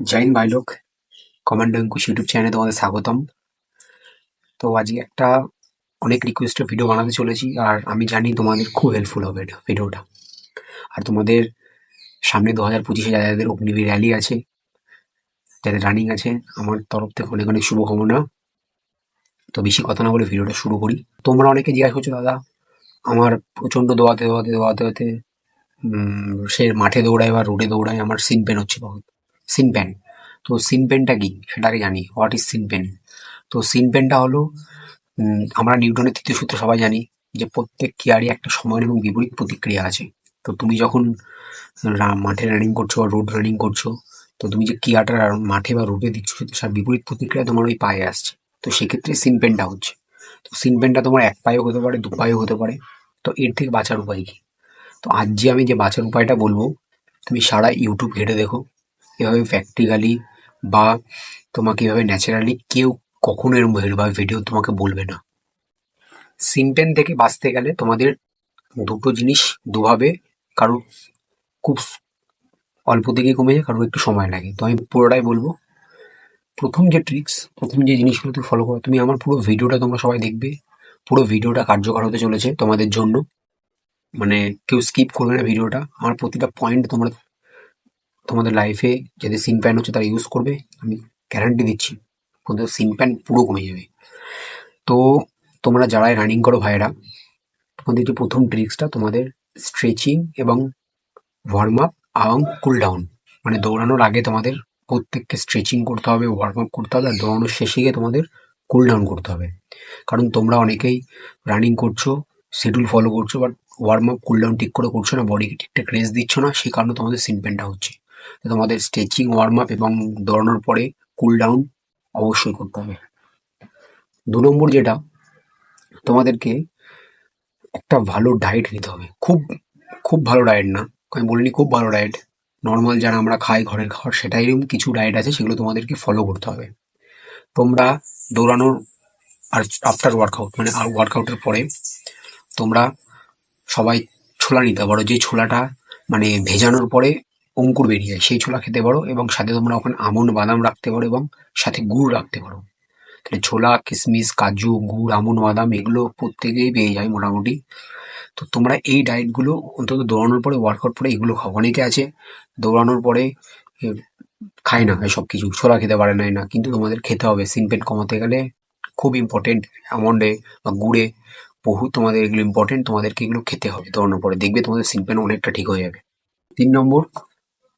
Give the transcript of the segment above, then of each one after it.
জৈন ভাইলোক commando Ankush YouTube চ্যানেলে তোমাদের স্বাগতম। তো আজকে একটা অনেক রিকোয়েস্টের ভিডিও বানাতে চলেছি, আর আমি জানি তোমাদের খুব হেল্পফুল হবে এটা ভিডিওটা আর তোমাদের সামনে দু হাজার পঁচিশে যাদের অগ্নিবী র্যালি আছে, যাদের রানিং আছে, আমার তরফ থেকে অনেক অনেক শুভকামনা। তো বেশি কথা না বলে ভিডিওটা শুরু করি। তোমরা অনেকে জিজ্ঞাসা করছ, দাদা, আমার প্রচণ্ড দোয়াতে দোয়াতে দোয়াতে দোয়াতে সে মাঠে দৌড়ায় বা রোডে দৌড়ায়, আমার সিন পেন হচ্ছে বহুত সিন পেন তো সিন পেনটা কি? সেটাকে জানি। হোয়াট ইজ সিন পেন তো সিন পেনটা হলো আমরা নিউটনের তৃতীয় সূত্র সবাই জানি যে প্রত্যেক ক্রিয়ারই একটা সমান এবং বিপরীত প্রতিক্রিয়া আছে। তো তুমি যখন মাঠে রানিং করছ বা রোড রানিং করছ, তো তুমি যে ক্রিয়াটা মাঠে বা রোডে দিচ্ছ সেটা বিপরীত প্রতিক্রিয়া তোমার ওই পায়ে আসছে। তো সেক্ষেত্রে সিন পেনটা হচ্ছে। তো সিন পেনটা তোমার এক পায়েও হতে পারে, দু পায়েও হতে পারে। তো এর থেকে বাঁচার উপায় কি? তো আজ যে আমি যে বাঁচার উপায়টা বলব, তুমি সারা ইউটিউব ঘেটে দেখো। এভাবে প্র্যাকটিক্যালি বা তোমাকে এভাবে ন্যাচারালি কেউ কখনো এরকম বা ভিডিও তোমাকে বলবে না। সিনপেন থেকে বাঁচতে গেলে তোমাদের দুটো জিনিস দুভাবে কারোর খুব অল্প থেকে কমে যায়, কারোর একটু সময় লাগে। তো আমি পুরোটাই বলব। প্রথম যে ট্রিক্স প্রথম যে জিনিসগুলো তুমি ফলো করো, তুমি আমার পুরো ভিডিওটা তোমরা সবাই দেখবে। পুরো ভিডিওটা কার্যকর হতে চলেছে তোমাদের জন্য। মানে কেউ স্কিপ করবে না ভিডিওটা আমার প্রতিটা পয়েন্ট তোমরা তোমাদের লাইফে যদি সিন প্যান হচ্ছে তারা ইউজ করবে, আমি গ্যারান্টি দিচ্ছি তোমাদের সিন প্যান পুরো কমে যাবে। তো তোমরা যারাই রানিং করো ভাইরা তোমাদের যে প্রথম ট্রিক্সটা তোমাদের স্ট্রেচিং এবং ওয়ার্ম আপ এবং কুল ডাউন মানে দৌড়ানোর আগে তোমাদের প্রত্যেককে স্ট্রেচিং করতে হবে ওয়ার্ম আপ করতে হবে, আর দৌড়ানোর শেষে গিয়ে তোমাদের কুল ডাউন করতে হবে। কারণ তোমরা অনেকেই রানিং করছ শিডিউল ফলো করছ but warm up cool down ঠিক করে করছ না বডিকে ঠিকঠাক রেস্ট দিচ্ছ না সেই কারণে তোমাদের সিনপেনটা হচ্ছে। তো তোমাদের স্ট্রেচিং ওয়ার্ম আপ এবং দৌড়ানোর পরে কুল ডাউন অবশ্যই করতে হবে। দু নম্বর যেটা, তোমাদেরকে একটা ভালো ডায়েট নিতে হবে। খুব খুব ভালো ডায়েট না। আমি বলিনি খুব ভালো ডায়েট নর্মাল যারা আমরা খাই ঘরের খাবার, সেটাই কিছু ডায়েট আছে, সেগুলো তোমাদেরকে ফলো করতে হবে। তোমরা দৌড়ানোর আর আফটার ওয়ার্কআউট মানে আর ওয়ার্কআউটের পরে তোমরা সবাই ছোলা নিতে পারো। যে ছোলাটা মানে ভেজানোর পরে অঙ্কুর বেরিয়ে যায়। সেই ছোলা খেতে পারো এবং সাথে তোমরা ওখানে আমন্ড, বাদাম রাখতে পারো এবং সাথে গুড় রাখতে পারো। তাহলে ছোলা কিশমিশ কাজু, গুড়, আমন্ড, বাদাম এগুলো প্রত্যেকেই পেয়ে যায় মোটামুটি। তো তোমরা এই ডায়েটগুলো অন্তত দৌড়ানোর পরে ওয়ার্কআউট পরে এগুলো খাও। অনেকে আছে, দৌড়ানোর পরে খায় না সব কিছু, ছোলা খেতে পারে না না, কিন্তু তোমাদের খেতে হবে। সিনপেন কমাতে গেলে খুব ইম্পর্টেন্ট আমন্ডে বা গুড়ে বহু তোমাদের এগুলো ইম্পর্টেন্ট তোমাদেরকে এগুলো খেতে হবে দৌড়ানোর পরে। দেখবে তোমাদের সিনপেন অনেকটা ঠিক হয়ে যাবে। তিন নম্বর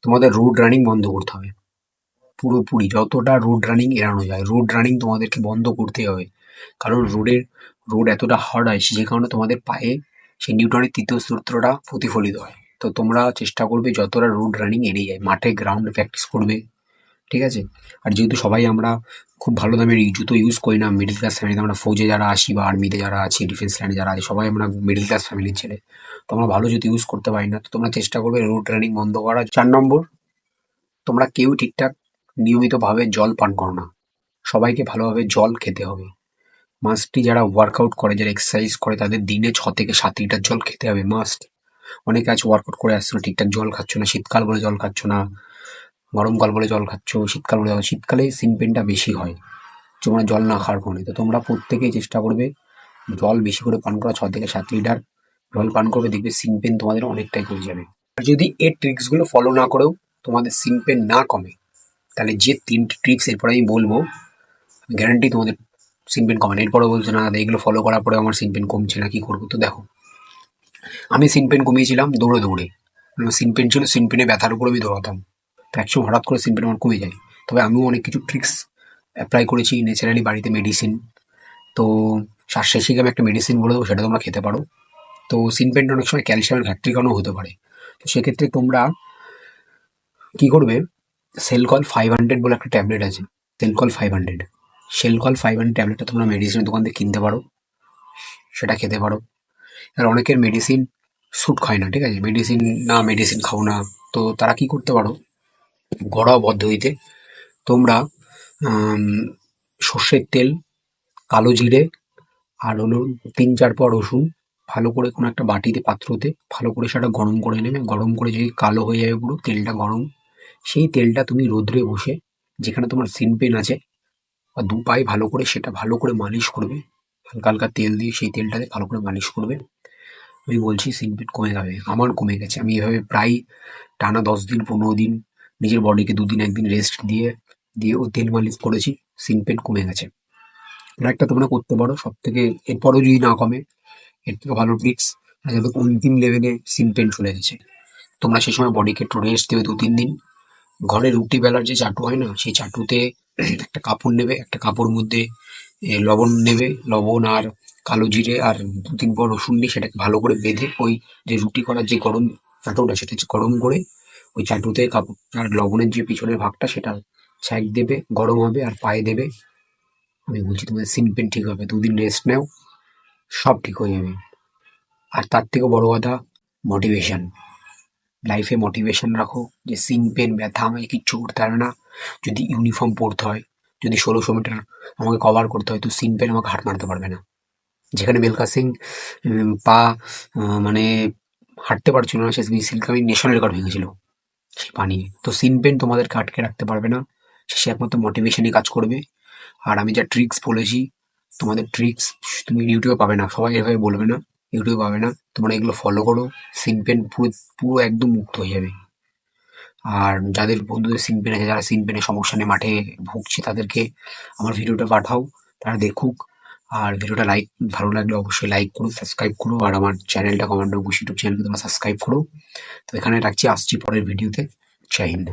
তোমাদের রোড রানিং বন্ধ করতে হবে। পুরোপুরি যতটা রোড রানিং এড়ানো যায়। রোড রানিং তোমাদেরকে বন্ধ করতে হবে। কারণ রোডের রোড এতটা হার্ড হয় যে কারণে তোমাদের পায়ে সেই নিউটনের তৃতীয় সূত্রটা প্রতিফলিত হয়। তো তোমরা চেষ্টা করবে যতটা রোড রানিং এড়িয়ে যায়। মাঠে গ্রাউন্ডে প্র্যাকটিস করবে। ঠিক আছে? আর যেহেতু সবাই আমরা খুব ভালো দামের এই জুতো ইউজ করি না। মিডিল ক্লাস ফ্যামিলিতে আমরা ফৌজে যারা আসি বা আর্মিতে যারা আছি ডিফেন্স লাইনে যারা আছে, সবাই আমরা মিডিল ক্লাস ফ্যামিলির ছেলে। তো আমরা ভালো জুতো ইউজ করতে পারি না। তো তোমরা চেষ্টা করবে রোড রানিং বন্ধ করার। চার নম্বর, তোমরা কেউ ঠিকঠাক নিয়মিতভাবে জল পান করো না। সবাইকে ভালোভাবে জল খেতে হবে। মাস্টটি যারা ওয়ার্কআউট করে, যারা এক্সারসাইজ করে, তাদের দিনে ছ থেকে সাত লিটার জল খেতে হবে মাস্ট অনেকে আছে ওয়ার্কআউট করে আসছো ঠিকঠাক জল খাচ্ছ না, শীতকাল বলে জল খাচ্ছ না। গরমকাল বলে জল খাচ্ছ, শীতকাল বলে শীতকালে সিনপেনটা বেশি হয়। তোমরা জল না খাওয়ার ফলে তো তোমরা প্রত্যেকেই চেষ্টা করবে জল বেশি করে পান করা ছ থেকে সাত লিটার জল পান করবে, দেখবে সিনপেন তোমাদের অনেকটাই কমে যাবে। আর যদি এই ট্রিক্সগুলো ফলো না করেও তোমাদের সিনপেন না কমে, তাহলে যে তিনটে ট্রিক্স এরপর আমি বলব গ্যারান্টি তোমাদের সিনপেন কমে না এরপরে বলছো, না এগুলো ফলো করার পরে আমার সিনপেন কমছে না, কি করব? তো দেখো, আমি সিনপেন কমিয়েছিলাম দৌড়ে দৌড়ে। সিনপেন ছিল সিনপেনে ব্যথার উপর আমি দৌড়াতাম। একসময় হঠাৎ করে সিনপেন আমার কমে যায়। তবে আমিও অনেক কিছু ট্রিক্স অ্যাপ্লাই করেছি ন্যাচারালি বাড়িতে মেডিসিন তো শ্বাসেশিক আমি একটা মেডিসিন বলে দেবো, সেটা তোমরা খেতে পারো। তো সিনপেনটা অনেক সময় ক্যালসিয়ামের ঘাটতির কারণেও হতে পারে। তো সেক্ষেত্রে তোমরা কী করবে? সেলকল ফাইভ হান্ড্রেড বলে একটা ট্যাবলেট আছে। Shelcal five hundred Shelcal five hundred ট্যাবলেটটা তোমরা মেডিসিনের দোকান থেকে কিনতে পারো। সেটা খেতে পারো। আর অনেকের মেডিসিন স্যুট খায় না, ঠিক আছে? মেডিসিন না মেডিসিন খাও না। তো তারা কি করতে পারো? ঘরোয়া পদ্ধতিতে তোমরা সর্ষের তেল, কালো জিরে, আর হলো তিন চার পর রসুন, ভালো করে কোনো একটা বাটিতে, পাত্রতে, ভালো করে সেটা গরম করে নেবে। গরম করে যদি কালো হয়ে যাবে পুরো, তেলটা গরম, সেই তেলটা তুমি রোদ্রে বসে, যেখানে তোমার সিন পেন আছে, বা দু পায়ে ভালো করে সেটা ভালো করে মালিশ করবে, হালকা হালকা তেল দিয়ে সেই তেলটাতে ভালো করে মালিশ করবে। আমি বলছি, সিন পেন কমে যাবে। আমার কমে গেছে। আমি এভাবে প্রায় টানা দশ দিন, পনেরো দিন নিজের বডিকে দুদিন একদিন রেস্ট দিয়ে দিয়ে ও তেল মালিশ করেছি সিন পেন কমে গেছে। একটা তোমরা করতে পারো সব থেকে এরপরেও যদি না কমে, এর থেকে ভালো ট্রিক্স যাদের অন্তিম লেভেলে সিন পেন চলে গেছে। তোমরা সেই সময় বডিকে একটু রেস্ট দেবে দু, তিন দিন। ঘরে রুটি বেলার যে চাটু হয় না, সেই চাটুতে একটা কাপড় নেবে, একটা কাপড় মধ্যে লবণ নেবে, লবণ আর কালো জিরে আর দু, তিন পর রসুন নিয়ে সেটাকে ভালো করে বেঁধে ওই যে রুটি করার যে গরম চাটুটা সেটা হচ্ছে গরম করে ওই চাটুতে কাপড় আর লবণের যে পিছনের ভাগটা সেটা ছ্যাঁক দেবে, গরম হবে আর পায়ে দেবে। আমি বলছি, তোমাদের সিন পেন ঠিক হবে, দুদিন রেস্ট নাও, সব ঠিক হয়ে যাবে। আর তার থেকেও বড় কথা মোটিভেশন লাইফে মোটিভেশন রাখো, যে সিন পেন ব্যথা আমাকে কিচ্ছু করতে পারবে না। যদি ইউনিফর্ম পরতে হয়, যদি ষোলোশো মিটার আমাকে কভার করতে হয়, তো সিন পেন আমাকে হাট মারতে পারবে না। যেখানে বেলকা সিং পা মানে হাঁটতে পারছিল না, সে সিলকামি ন্যাশনাল রেকর্ড ভেঙেছিল। সেই পা নিয়ে তো সিন পেন তোমাদেরকে আটকে রাখতে পারবে না। সে একমাত্র মোটিভেশনই কাজ করবে। আর আমি যা ট্রিক্স বলেছি, তোমাদের ট্রিক্স তুমি ইউটিউবে পাবে না। সবাই এভাবে বলবে না ইউটিউবে পাবে না। তোমরা এগুলো ফলো করো। সিন পেন পুরো পুরো একদম মুক্ত হয়ে যাবে। আর যাদের বন্ধুদের সিন পেন আছে, যারা সিন পেনের সমস্যা নিয়ে মাঠে ভুগছে, তাদেরকে আমার ভিডিওটা পাঠাও। তারা দেখুক। আর ভিডিওটা লাইক ভালো লাগলে অবশ্যই লাইক করো সাবস্ক্রাইব করো, আর আমার চ্যানেলটা কমান্ডার বুশ ইউটিউব চ্যানেলকে তোমরা সাবস্ক্রাইব করো। তো এখানে রাখছি, আসছি পরের ভিডিওতে জয় হিন্দ।